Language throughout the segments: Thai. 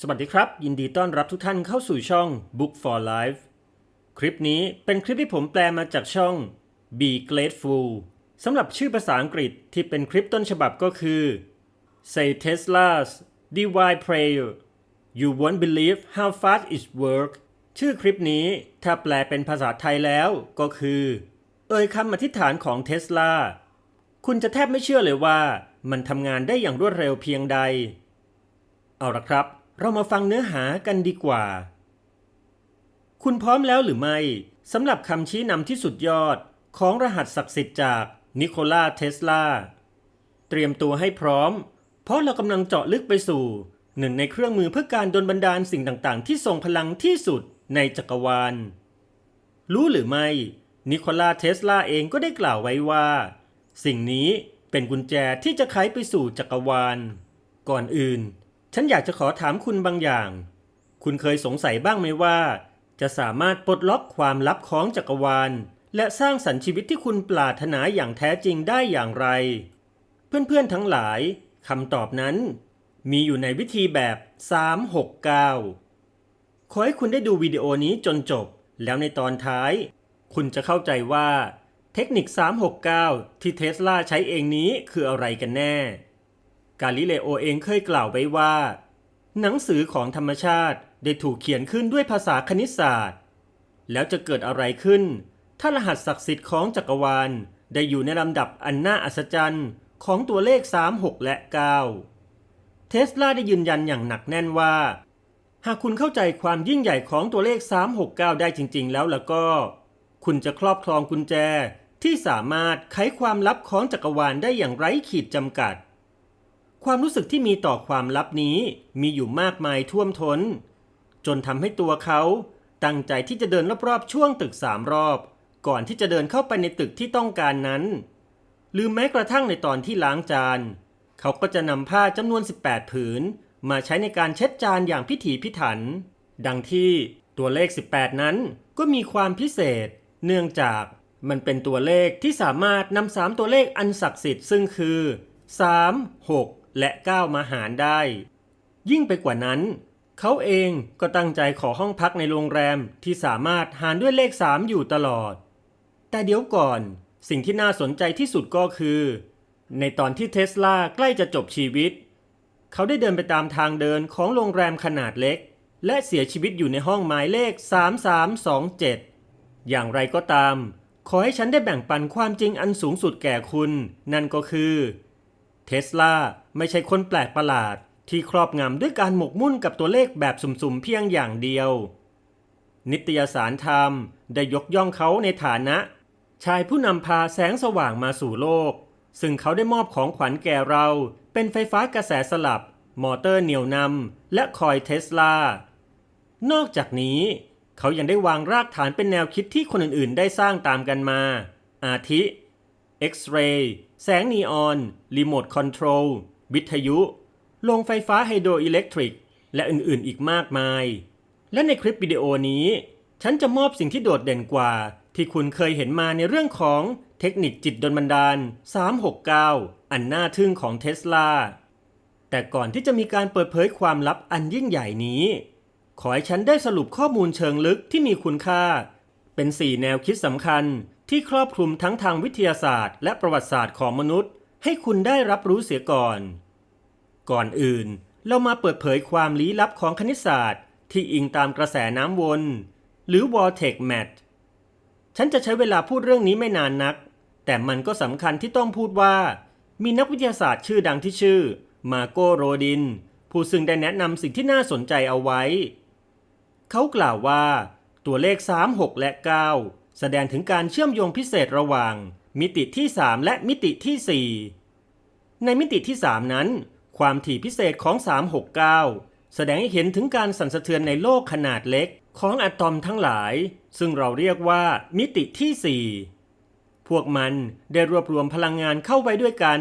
สวัสดีครับ ยินดีต้อนรับทุกท่านเข้าสู่ช่อง Book for Life คลิปนี้เป็นคลิปที่ผมแปลมาจากช่อง Be Grateful สำหรับชื่อภาษาอังกฤษที่เป็นคลิปต้นฉบับก็คือ Say Tesla's Divine Prayer You won't believe how fast it work ชื่อคลิปนี้ถ้าแปลเป็นภาษาไทยแล้วก็คือ เอ่ยคำอธิษฐานของเทสลาคุณจะแทบไม่เชื่อเลยว่ามันทำงานได้อย่างรวดเร็วเพียงใด เอาละครับ เรามาฟังเนื้อหากันดีกว่า คุณพร้อมแล้วหรือไม่สำหรับคำชี้นำที่สุดยอดของรหัสศักดิ์สิทธิ์จากนิโคลาเทสลา เตรียมตัวให้พร้อม เพราะเรากำลังเจาะลึกไปสู่ หนึ่งในเครื่องมือเพื่อการดลบันดาลสิ่งต่างๆ ที่ทรงพลังที่สุดในจักรวาล รู้หรือไม่ นิโคลาเทสลาเองก็ได้กล่าวไว้ว่า สิ่งนี้เป็นกุญแจที่จะไขไปสู่จักรวาล ก่อนอื่น ฉันอยากจะขอถามคุณบางอย่าง คุณเคยสงสัยบ้างไหมว่า จะสามารถปลดล็อกความลับของจักรวาล และสร้างสรรค์ชีวิตที่คุณปรารถนาอย่างแท้จริงได้อย่างไร เพื่อนๆทั้งหลายคำตอบนั้น มีอยู่ในวิธีแบบ 369 ขอให้คุณได้ดูวิดีโอนี้จนจบ แล้วในตอนท้าย คุณจะเข้าใจว่า เทคนิค 369 ที่เทสลาใช้เองนี้คืออะไรกันแน่ กาลิเลโอเองเคยกล่าวไว้ว่า หนังสือของธรรมชาติได้ถูกเขียนขึ้นด้วยภาษาคณิตศาสตร์ แล้วจะเกิดอะไรขึ้น ถ้ารหัสศักดิ์สิทธิ์ของจักรวาล ได้อยู่ในลำดับอันน่าอัศจรรย์ของตัวเลข 3 6 และ 9 เทสลาได้ยืนยันอย่างหนักแน่นว่า หากคุณเข้าใจความยิ่งใหญ่ของตัวเลข 369 ได้จริง ๆ แล้วแล้วก็ คุณจะครอบครองกุญแจที่สามารถไขความลับของจักรวาลได้อย่างไร้ขีดจำกัด ความรู้สึกที่มีต่อความลับนี้มีอยู่มากมายท่วมทน้น จนทำให้ตัวเขาตั้งใจที่จะเดินรอบๆช่วงตึกสามรอบ ก่อนที่จะเดินเข้าไปในตึกที่ต้องการนั้น หรือแม้กระทั่งในตอนที่ล้างจาน เขาก็จะนำผ้าจำนวน 18 ผืน มาใช้ในการเช็ดจานอย่างพิถีพิถัน ดังที่ตัวเลข 18 นั้นก็มีความพิเศษ เนื่องจากมันเป็นตัวเลขที่สามารถนำสามตัวเลขอันศักดิ์สิทธิ์ซึ่งคือ 3 6 และ9มาหารได้ ยิ่งไปกว่านั้น เขาเองก็ตั้งใจขอห้องพักในโรงแรมที่สามารถหารด้วยเลข3อยู่ตลอด แต่เดี๋ยวก่อนสิ่งที่น่าสนใจที่สุดก็คือ ในตอนที่เทสลาใกล้จะจบชีวิต เขาได้เดินไปตามทางเดินของโรงแรมขนาดเล็ก และเสียชีวิตอยู่ในห้องหมายเลข 3327 อย่างไรก็ตาม ขอให้ฉันได้แบ่งปันความจริงอันสูงสุดแก่คุณ นั่นก็คือ เทสลาไม่ใช่คนแปลกประหลาดที่ครอบงำด้วยการหมกมุ่นกับตัวเลขแบบสุ่มๆเพียงอย่างเดียว นิตยสารไทม์ได้ยกย่องเขาในฐานะ ชายผู้นำพาแสงสว่างมาสู่โลก ซึ่งเขาได้มอบของขวัญแก่เรา เป็นไฟฟ้ากระแสสลับ มอเตอร์เหนี่ยวนำและคอยเทสลานอกจากนี้เขายังได้วางรากฐานเป็นแนวคิดที่คนอื่นๆ ได้สร้างตามกันมา อาทิ X-ray แสงนีออน รีโมทคอนโทรลวิทยุ โรงไฟฟ้าไฮโดรอิเล็กทริก และอื่นๆอีกมากมาย และในคลิปวิดีโอนี้ ฉันจะมอบสิ่งที่โดดเด่นกว่า ที่คุณเคยเห็นมาในเรื่องของเทคนิคจิตดลบันดาล 369 อันน่าทึ่งของเทสลา แต่ก่อนที่จะมีการเปิดเผยความลับอันยิ่งใหญ่นี้ ขอให้ฉันได้สรุปข้อมูลเชิงลึกที่มีคุณค่า เป็น 4 แนวคิดสำคัญ ที่ครอบคลุมทั้งทางวิทยาศาสตร์ และประวัติศาสตร์ของมนุษย์ ให้คุณได้รับรู้เสียก่อน ก่อนอื่น เรามาเปิดเผยความลี้ลับของคณิตศาสตร์ ที่อิงตามกระแสน้ำวน หรือ vortex mat ฉันจะใช้เวลาพูดเรื่องนี้ไม่นานนัก แต่มันก็สำคัญที่ต้องพูดว่า มีนักวิทยาศาสตร์ชื่อดังที่ชื่อ มาโกโรดิน ผู้ซึ่งได้แนะนำสิ่งที่น่าสนใจเอาไว้ เขากล่าวว่า ตัวเลข 3 6 และ 9 แสดงถึงการเชื่อมโยงพิเศษระหว่าง มิติที่ 3 และมิติที่ 4 ในมิติที่ 3 นั้น ความถี่พิเศษของ 369 แสดงให้เห็นถึงการสั่นสะเทือนในโลกขนาดเล็กของอะตอมทั้งหลาย ซึ่งเราเรียกว่ามิติที่ 4 พวกมันได้รวบรวมพลังงานเข้าไว้ด้วยกัน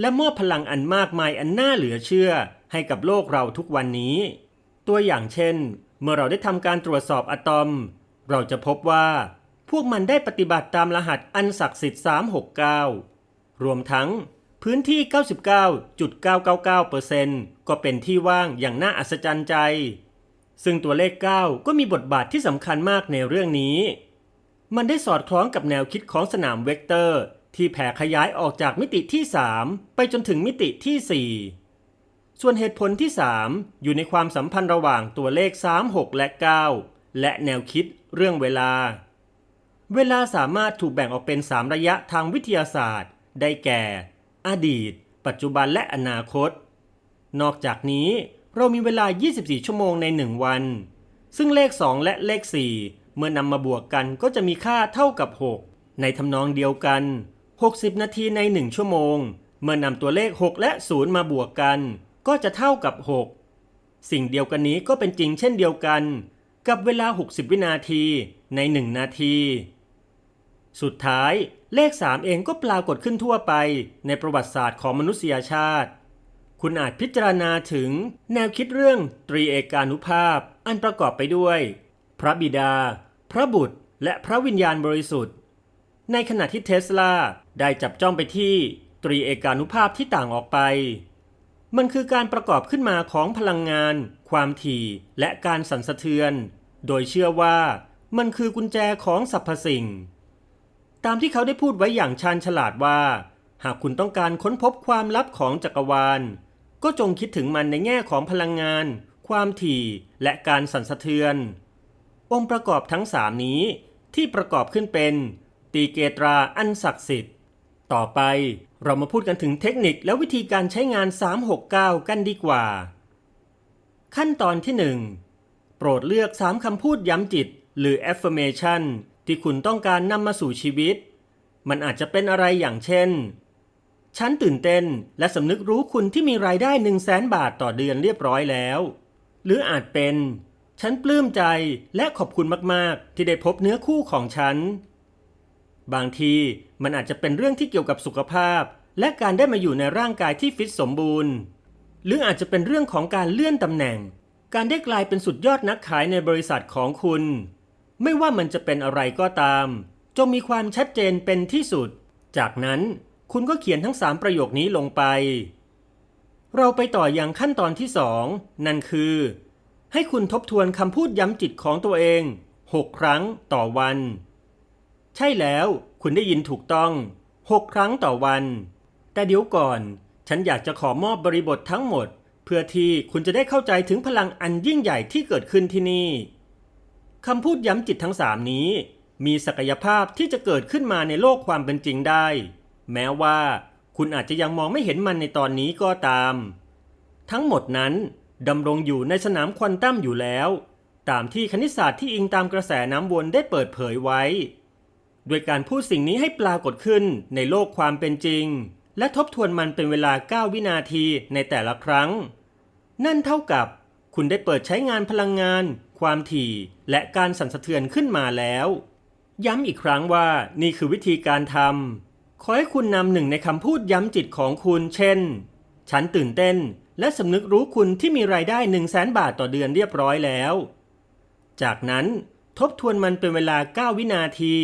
และมอบพลังอันมากมายอันน่าเหลือเชื่อ ให้กับโลกเราทุกวันนี้ ตัวอย่างเช่น เมื่อเราได้ทำการตรวจสอบอะตอม เราจะพบว่า พวกมันได้ปฏิบัติตามรหัสอันศักดิ์สิทธิ์ 369 รวมทั้งพื้นที่ 99.999%ก็เป็นที่ว่างอย่างน่าอัศจรรย์ใจ ซึ่งตัวเลข 9 ก็มีบทบาทที่สำคัญมากในเรื่องนี้ มันได้สอดคล้องกับแนวคิดของสนามเวกเตอร์ ที่แผ่ขยายออกจากมิติที่ 3 ไปจนถึงมิติที่ 4 ส่วนเหตุผลที่ 3 อยู่ในความสัมพันธ์ระหว่างตัวเลข 3 6 และ 9 และแนวคิดเรื่องเวลา เวลาสามารถถูกแบ่งออกเป็น 3 ระยะทางวิทยาศาสตร์ ได้แก่ อดีต ปัจจุบันและอนาคต นอกจากนี้เรามีเวลา 24 ชั่วโมงใน 1 วัน ซึ่งเลข 2 และเลข 4 เมื่อนำมาบวกกันก็จะมีค่าเท่ากับ 6 ในทำนองเดียวกัน 60 นาทีใน 1 ชั่วโมง เมื่อนำตัวเลข 6 และ 0 มาบวกกัน ก็จะเท่ากับ 6 สิ่งเดียวกันนี้ก็เป็นจริงเช่นเดียวกัน กับเวลา 60 วินาทีใน 1 นาที สุดท้ายเลข 3 เองก็ปรากฏขึ้นทั่วไปในประวัติศาสตร์ของมนุษยชาติ คุณอาจพิจารณาถึงแนวคิดเรื่องตรีเอกานุภาพ อันประกอบไปด้วย พระบิดา พระบุตร และพระวิญญาณบริสุทธิ์ ในขณะที่เทสลาได้จับจ้องไปที่ตรีเอกานุภาพที่ต่างออกไป มันคือการประกอบขึ้นมาของพลังงาน ความถี่ และการสั่นสะเทือน โดยเชื่อว่ามันคือกุญแจของสรรพสิ่ง ตามที่เขาได้พูดไว้อย่างชาญฉลาดว่า หากคุณต้องการค้นพบความลับของจักรวาล ก็จงคิดถึงมันในแง่ของพลังงาน ความถี่ และการสั่นสะเทือน องค์ประกอบทั้งสามนี้ที่ประกอบขึ้นเป็น ตีเกตราอันศักดิ์สิทธิ์ ต่อไปเรามาพูดกันถึงเทคนิคและวิธีการใช้งาน 369 กันดีกว่า ขั้นตอนที่ 1 โปรดเลือก 3 คำพูดย้ำจิต หรือ affirmation ที่คุณต้องการนำมาสู่ชีวิต มันอาจจะเป็นอะไรอย่างเช่น ฉันตื่นเต้นและสำนึกรู้คุณที่มีรายได้ 1 0 0 0 0แสนบาทต่อเดือนเรียบร้อยแล้ว หรืออาจเป็น ฉันปลื้มใจและขอบคุณมากๆ ที่ได้พบเนื้อคู่ของฉัน บางทีมันอาจจะเป็นเรื่องที่เกี่ยวกับสุขภาพ และการได้มาอยู่ในร่างกายที่ฟิตสมบูรณ์ หรืออาจจะเป็นเรื่องของการเลื่อนตำแหน่ง การได้กลายเป็นสุดยอดนักขายในบริษัทของคุณ ไม่ว่ามันจะเป็นอะไรก็ตาม จงมีความชัดเจนเป็นที่สุด จากนั้นคุณก็เขียนทั้ง 3 ประโยคนี้ลงไป เราไปต่ออยังขั้นตอนที่ 2 นั่นคือ ให้คุณทบทวนคำพูดย้ำจิตของตัวเอง 6 ครั้งต่อวัน ใช่แล้วคุณได้ยินถูกต้อง 6 ครั้งต่อวัน แต่เดี๋ยวก่อน ฉันอยากจะขอมอบบริบททั้งหมด เพื่อที่คุณจะได้เข้าใจถึงพลังอันยิ่งใหญ่ที่เกิดขึ้นที่นี่ คำพูดย้ำจิตทั้งสามนี้ มีศักยภาพที่จะเกิดขึ้นมาในโลกความเป็นจริงได้ แม้ว่าคุณอาจจะยังมองไม่เห็นมันในตอนนี้ก็ตาม ทั้งหมดนั้นดำรงอยู่ในสนามควอนตัมอยู่แล้ว ตามที่คณิตศาสตร์ที่อิงตามกระแสน้ำวนได้เปิดเผยไว้ โดยการพูดสิ่งนี้ให้ปรากฏขึ้นในโลกความเป็นจริง และทบทวนมันเป็นเวลา 9 วินาทีในแต่ละครั้ง นั่นเท่ากับคุณได้เปิดใช้งานพลังงาน ความถี่และการสั่นสะเทือนขึ้นมาแล้ว ย้ำอีกครั้งว่านี่คือวิธีการทำขอให้คุณนำหนึ่งในคำพูดย้ำจิตของคุณ เช่น ฉันตื่นเต้นและสำนึกรู้คุณที่มีรายได้1 0 0 0 0แสนบาทต่อเดือนเรียบร้อยแล้ว จากนั้นทบทวนมันเป็นเวลา 9 วินาที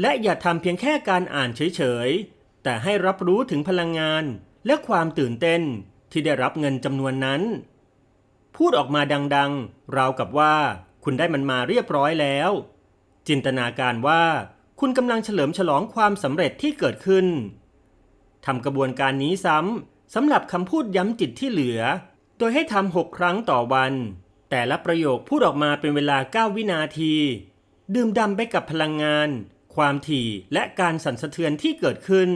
และอย่าทำเพียงแค่การอ่านเฉยๆ แต่ให้รับรู้ถึงพลังงานและความตื่นเต้นที่ได้รับเงินจำนวนนั้น พูดออกมาดังๆ ราวกับว่าคุณได้มันมาเรียบร้อยแล้ว จินตนาการว่าคุณกำลังเฉลิมฉลองความสำเร็จที่เกิดขึ้นทำกระบวนการนี้ซ้ำสำหรับคำพูดย้ำจิตที่เหลือ โดยให้ทำหกครั้งต่อวัน แต่ละประโยคพูดออกมาเป็นเวลา 9 วินาที ดื่มดำไปกับพลังงาน ความถี่และการสั่นสะเทือนที่เกิดขึ้น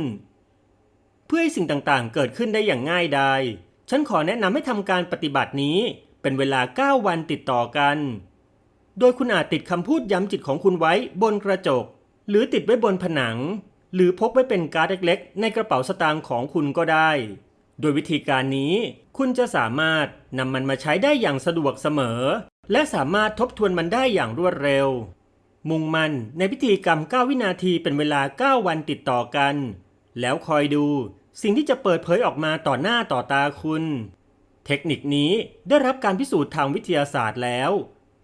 เพื่อให้สิ่งต่างๆ เกิดขึ้นได้อย่างง่ายดายฉันขอแนะนำให้ทำการปฏิบัตินี้ เป็นเวลา 9 วันติดต่อกัน โดยคุณอาจติดคำพูดย้ำจิตของคุณไว้บนกระจก หรือติดไว้บนผนัง หรือพกไว้เป็นการ์ดเล็กๆ ในกระเป๋าสตางค์ของคุณก็ได้ โดยวิธีการนี้คุณจะสามารถนำมันมาใช้ได้อย่างสะดวกเสมอ และสามารถทบทวนมันได้อย่างรวดเร็ว มุ่งมันในพิธีกรรม 9 วินาทีเป็นเวลา 9 วันติดต่อกัน แล้วคอยดูสิ่งที่จะเปิดเผยออกมาต่อหน้าต่อตาคุณ เทคนิคนี้ได้รับการพิสูจน์ทางวิทยาศาสตร์แล้ว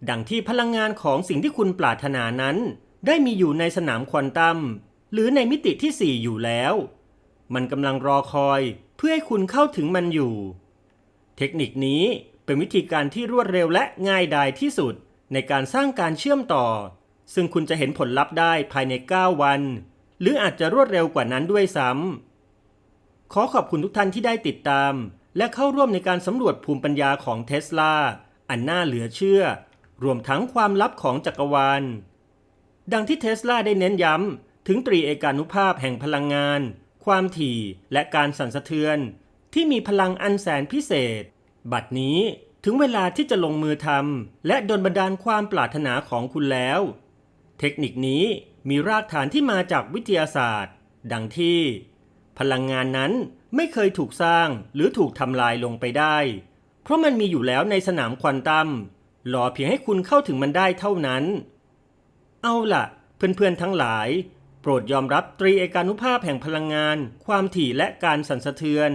ดังที่พลังงานของสิ่งที่คุณปรารถนานั้น ได้มีอยู่ในสนามควอนตัม หรือในมิติที่ 4 อยู่แล้ว มันกำลังรอคอยเพื่อให้คุณเข้าถึงมันอยู่ เทคนิคนี้เป็นวิธีการที่รวดเร็วและง่ายดายที่สุดในการสร้างการเชื่อมต่อ ซึ่งคุณจะเห็นผลลัพธ์ได้ภายใน 9 วัน หรืออาจจะรวดเร็วกว่านั้นด้วยซ้ำขอขอบคุณทุกท่านที่ได้ติดตาม และเข้าร่วมในการสำรวจภูมิปัญญาของเทสลา อันน่าเหลือเชื่อ รวมทั้งความลับของจักรวาล ดังที่เทสลาได้เน้นย้ำ ถึงตรีเอกานุภาพแห่งพลังงาน ความถี่และการสั่นสะเทือน ที่มีพลังอันแสนพิเศษ บัดนี้ถึงเวลาที่จะลงมือทำและดลบันดาลความปรารถนาของคุณแล้ว เทคนิคนี้มีรากฐานที่มาจากวิทยาศาสตร์ ดังที่ พลังงานนั้น ไม่เคยถูกสร้างหรือถูกทำลายลงไปได้ เพราะมันมีอยู่แล้วในสนามควอนตัมรอเพียงให้คุณเข้าถึงมันได้เท่านั้น เอาล่ะ เพื่อนๆทั้งหลาย โปรดยอมรับตรีเอกานุภาพแห่งพลังงาน ความถี่และการสั่นสะเทือน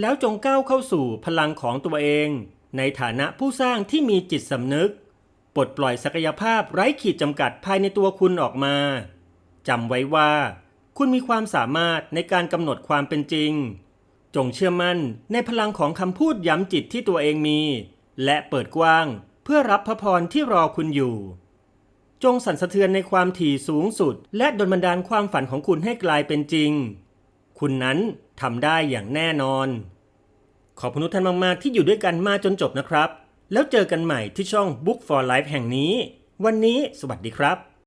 แล้วจงก้าวเข้าสู่พลังของตัวเอง ในฐานะผู้สร้างที่มีจิตสำนึก ปลดปล่อยศักยภาพไร้ขีดจำกัดภายในตัวคุณออกมาจำไว้ว่า คุณมีความสามารถในการกำหนดความเป็นจริง จงเชื่อมั่นในพลังของคำพูดย้ำจิตที่ตัวเองมี และเปิดกว้างเพื่อรับพระพรที่รอคุณอยู่ จงสั่นสะเทือนในความถี่สูงสุด และดลบันดาลความฝันของคุณให้กลายเป็นจริง คุณนั้นทำได้อย่างแน่นอน ขอบคุณทุกท่านมากๆที่อยู่ด้วยกันมาจนจบนะครับ แล้วเจอกันใหม่ที่ช่อง Book for Life แห่งนี้ วันนี้สวัสดีครับ